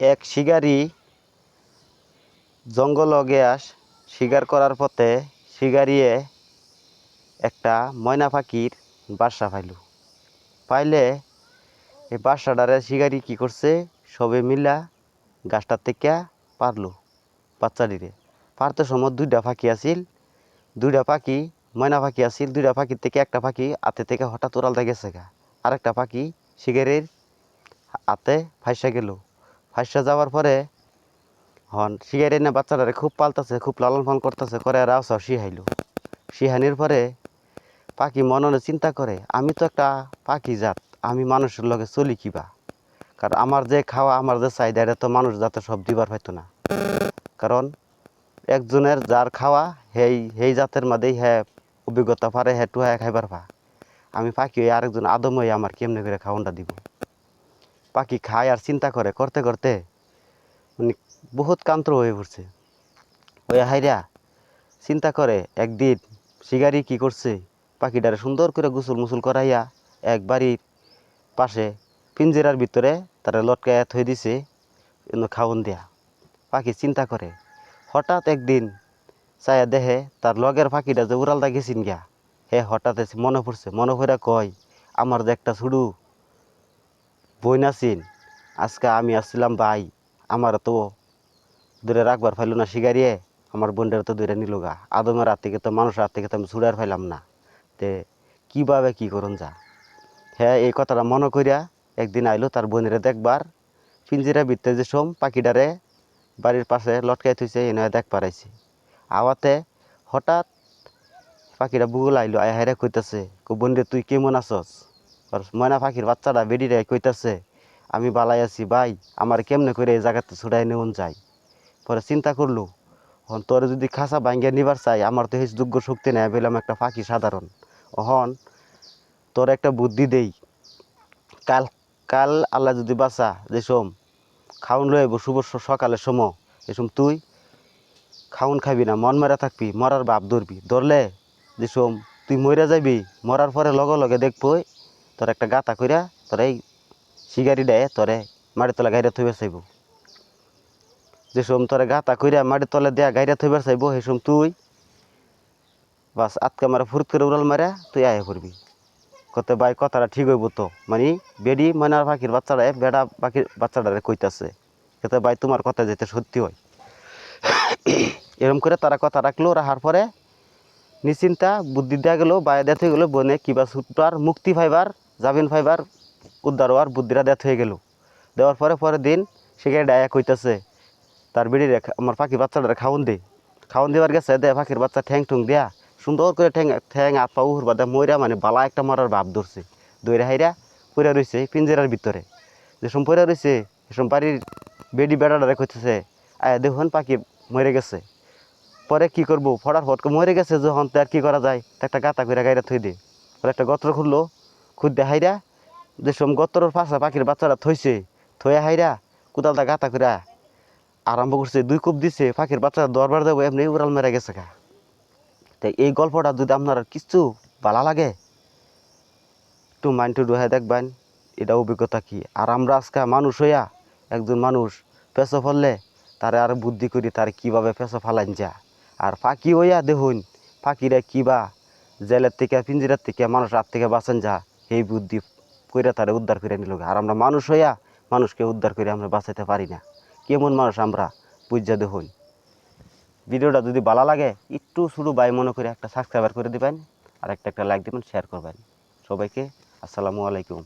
এক শিকারি জঙ্গল গ্যাস শিকার করার পথে শিকারিয়ে একটা ময়না পাখির বাসা পাইল। পাইলে এই বাসাটারে শিকারি কি করছে? সবে মিলা গাছটার থেকে পারল বাচ্চাটিরে। পারতে সময় দুইটা পাখি আছিল, দুইটা পাখি ময়না পাখি আছিল, দুইটা পাখির থেকে একটা পাখি হাতে থেকে হঠাৎ উড়ালতে গেছে গা। আরেকটা পাখি শিকারির হাতে ফাইসা গেল। ফাইসা যাওয়ার পরে হন শিকারি না বাচ্চাটারে খুব পালতাছে, খুব লালন পালন করতেছে, করে আর আওসাও শিহাইলো শিহানির পরে পাখি মননে চিন্তা করে, আমি তো একটা পাখি জাত, আমি মানুষের লগে চলি কিবা? কারণ আমার যে খাওয়া, আমার যে চাহিদা, এটা তো মানুষ যাতে সব দিবার হয়তো না। কারণ একজনের যার খাওয়া, সেই সেই জাতের মধ্যেই হ্যাঁ অভিজ্ঞতা পারে হ্যাঁ টুয়া খাইবার পা। আমি পাখি আরেকজন আদম হয়ে আমার কেমনে করে খাওয়ানটা দিব? পাখি খায় আর চিন্তা করে করতে করতে মানে বহুত কান্ত হয়ে পড়ছে। ওই হাইরা চিন্তা করে একদিন শিকারি কি করছে? পাখিটারে সুন্দর করে গোসল মুসুল করাইয়া এক বাড়ির পাশে পিঞ্জিরার ভিতরে তারা লটকাইয়া থই দিছে খাওন দেয়া। পাখি চিন্তা করে, হঠাৎ একদিন চায়া দেহে তার লগের পাখিটা যে উড়ালটা গেছিন গিয়া, হে হঠাৎ মনে পড়ছে, মনে পড়ে কয়, আমার যে একটা ছুড়ু বই নাছিন আজকে আমি আসছিলাম ভাই, আমার তো দূরে রাখবার ফাইল না শিকারিয়ে আমার বোনদের তো দূরে নিল গা। আদমের হাত থেকে তো, মানুষের হাত থেকে তো আমি ছুড়ার ফাইলাম না। তে কীভাবে কী করুন যা। হ্যাঁ এই কথাটা মনে করিয়া একদিন আইলো তার বোনেরে দেখবার। পিঞ্জিরা ভিতরে যে সোম পাখিটারে বাড়ির পাশে লটকাই থইছে এনে দেখ পারাইছে। আওয়াতে হঠাৎ পাখিটা বুগুল আইলো, আয় হাইরা কইতাছে, কো বোনরে তুই কেমন আছস? ময়না পাখির বাচ্চাটা বেডিরে কইতাছে, আমি বালাই আছি, ভাই, আমার কেমনে করে এই জায়গাতে ছুড়াই নেওন যাই পরে চিন্তা করল, হন, তোর যদি খাসা ভাঙ্গিয়া নিবার চাই, আমার তো হেস যোগ্য শক্তি নেই, বললাম একটা পাখি সাধারণ। হন, তোর একটা বুদ্ধি দেই, কাল কাল আল্লাহ যদি বাঁচা, যে সোম খাউন লয়ে শুভ স- সকালের সময় এসম তুই খাউন খাবি না, মন মেরা থাকবি, মরার বাপ ধরবি, ধরলে যে সোম তুই মরে যাবি, মরার পরে লগে লগে দেখবই তোর একটা গাতা কইরা তোর এই শিগারি দেয়, তোরে মাটির তলা গাইরা থইবার চাইব। যে সোম তোরে গাতা কইরা মাটির তলা দেয়া গাইরা থইবার চাইব সেই সোম তুই বাস আটকা মারা ফুরত করে উড়াল মারা, তুই আয় করবি কত ভাই, কথাটা ঠিক হইব তো। মানে বেডি ময়নার পাখির বাচ্চারা বেড়া পাখির বাচ্চাটারে কইতাছে। কত ভাই, তোমার কথা যেতে সত্যি হয়। এরম করে তারা কথা রাখল, রাখার পরে নিশ্চিন্তা, বুদ্ধি দেওয়া গেলো দেওয়া হয়ে গেলো, বনে কিবা ছুটবার, মুক্তি ফাইবার জামিন ফাইবার উদ্ধার হওয়ার বুদ্ধিরা দেওয়া হয়ে গেল। দেওয়ার পরে পরের দিন সেখানে ডায়া কইতাছে, তার বেড়ি আমার পাখি বাচ্চাটারে খাওন দে। খাওন দেওয়ার গেছে দে পাখির বাচ্চা ঠ্যাং ঠুং দেয়া সুন্দর করে ঠ্যাং ঠ্যাং হাত পা উহুর বাদে ময়রা মানে বালা একটা মারার ভাব ধরছে। দইরা হাইরা পইরা রইছে পিঞ্জেরার ভিতরে। যেসম পইরা রইছে সেসম বাড়ির বেডি বেড়াটারে কইতেছে, আয় দেখুন পাখি মরে গেছে। পরে কি করব? ফটার ফট করে মরে গেছে, যখন তো আর কি করা যায়? একটা গাতা করে গাইরা থই দে। পরে একটা গত্র খুললো খুদ্দে হাইরা যেসম গত্রর পাশা পাখির বাচ্চারা থইছে থয়ে হাইরা কোদালটা গাতা করে আরম্ভ করছে, দুই কূপ দিছে, পাখির বাচ্চারা দরবার দেবো এমনি উড়াল মেরে গেছে গা। তো এই গল্পটা যদি আপনার কিছু ভালো লাগে, একটু মাইন্ড টু ডুহাই দেখবেন, এটা অভিজ্ঞতা কি? আর আমরা আজকে মানুষ হইয়া একজন মানুষ পেছো ফললে তারে আর বুদ্ধি করি, তার কীভাবে পেছো ফালাইন যা। আর ফাঁকি হইয়া দেখুন, ফাঁকিরা কিবা জেলের থেকে, পিঞ্জিরার থেকে, মানুষ হাত থেকে বাঁচেন যা। এই বুদ্ধি কইরা তারে উদ্ধার করে নিল আর আমরা মানুষ হইয়া মানুষকে উদ্ধার করে আমরা বাঁচাইতে পারি না। কেমন মানুষ আমরা বুঝা দেখুন ভিডিওটা যদি ভালো লাগে, একটু শুরু বাই মনে করে একটা সাবস্ক্রাইবার করে দিবেন আর একটা একটা লাইক দিবেন শেয়ার করবেন। সবাইকে আসসালামু আলাইকুম।